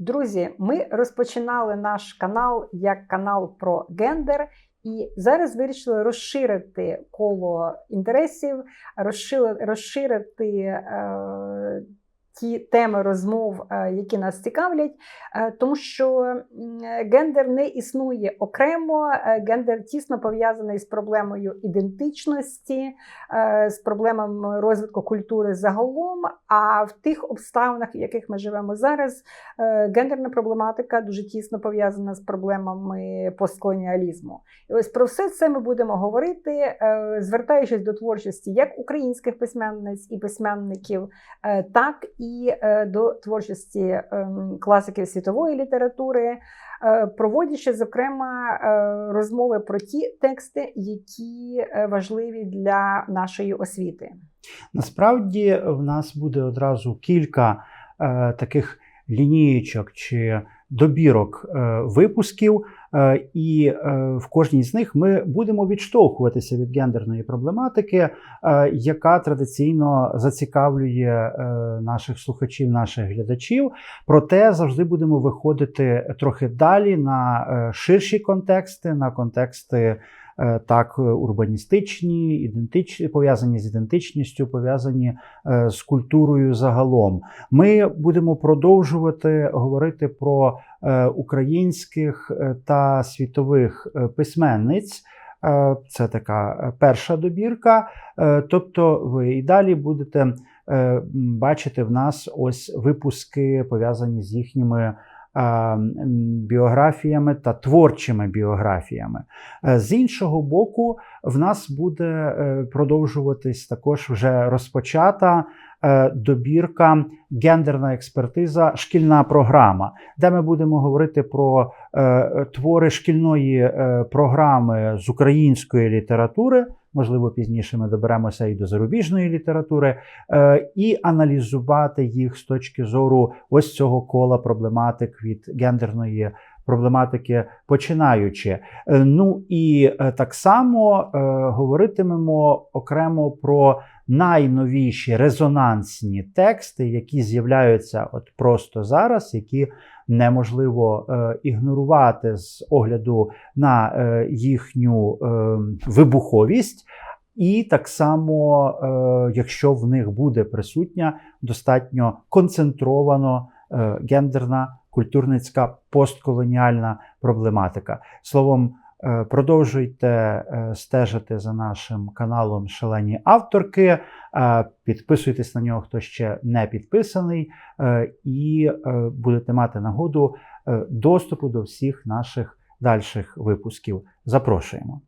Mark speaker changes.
Speaker 1: Друзі, ми розпочинали наш канал як канал про гендер, і зараз вирішили розширити коло інтересів, розширити, розширити е, ті теми розмов, е, які нас цікавлять, е, тому що гендер не існує окремо, е, гендер тісно пов'язаний з проблемою ідентичності, е, з проблемами розвитку культури загалом. А в тих обставинах, в яких ми живемо зараз, е, гендерна проблематика дуже тісно пов'язана з проблемами постколоніалізму. І ось про все це ми будемо говорити, е, звертаючись до творчості як українських письменниць і письменників, е, так і е, до творчості ем, класиків світової літератури, е, проводячи, зокрема, е, розмови про ті тексти, які важливі для нашої освіти.
Speaker 2: Насправді в нас буде одразу кілька таких лінієчок чи добірок випусків, і е, в кожній з них ми будемо відштовхуватися від гендерної проблематики, е, яка традиційно зацікавлює е, наших слухачів, наших глядачів. Проте завжди будемо виходити трохи далі на е, ширші контексти, на контексти. Е, Так, урбаністичні, ідентичні, пов'язані з ідентичністю, пов'язані е, з культурою загалом. Ми будемо продовжувати говорити про е, українських е, та світових е, письменниць. Е, Це така е, перша добірка. Е, Тобто, ви і далі будете е, бачити в нас ось випуски пов'язані з їхніми. Біографіями та творчими біографіями. Е, З іншого боку, в нас буде е, продовжуватись також вже розпочата е, добірка гендерна експертиза, шкільна програма, де ми будемо говорити про твори шкільної програми з української літератури. Можливо, пізніше ми доберемося і до зарубіжної літератури, е, і аналізувати їх з точки зору ось цього кола проблематик від гендерної проблематики починаючи. Е, Ну і е, так само говоритимемо окремо про найновіші резонансні тексти, які з'являються от просто зараз, які неможливо е, ігнорувати з огляду на е, їхню е, вибуховість. І так само, е, якщо в них буде присутня достатньо концентровано е, гендерна, культурницька, постколоніальна проблематика. Словом, продовжуйте е, стежити за нашим каналом Шалені авторки, е, підписуйтесь на нього, хто ще не підписаний, е, і е, будете мати нагоду е, доступу до всіх наших дальших випусків. Запрошуємо.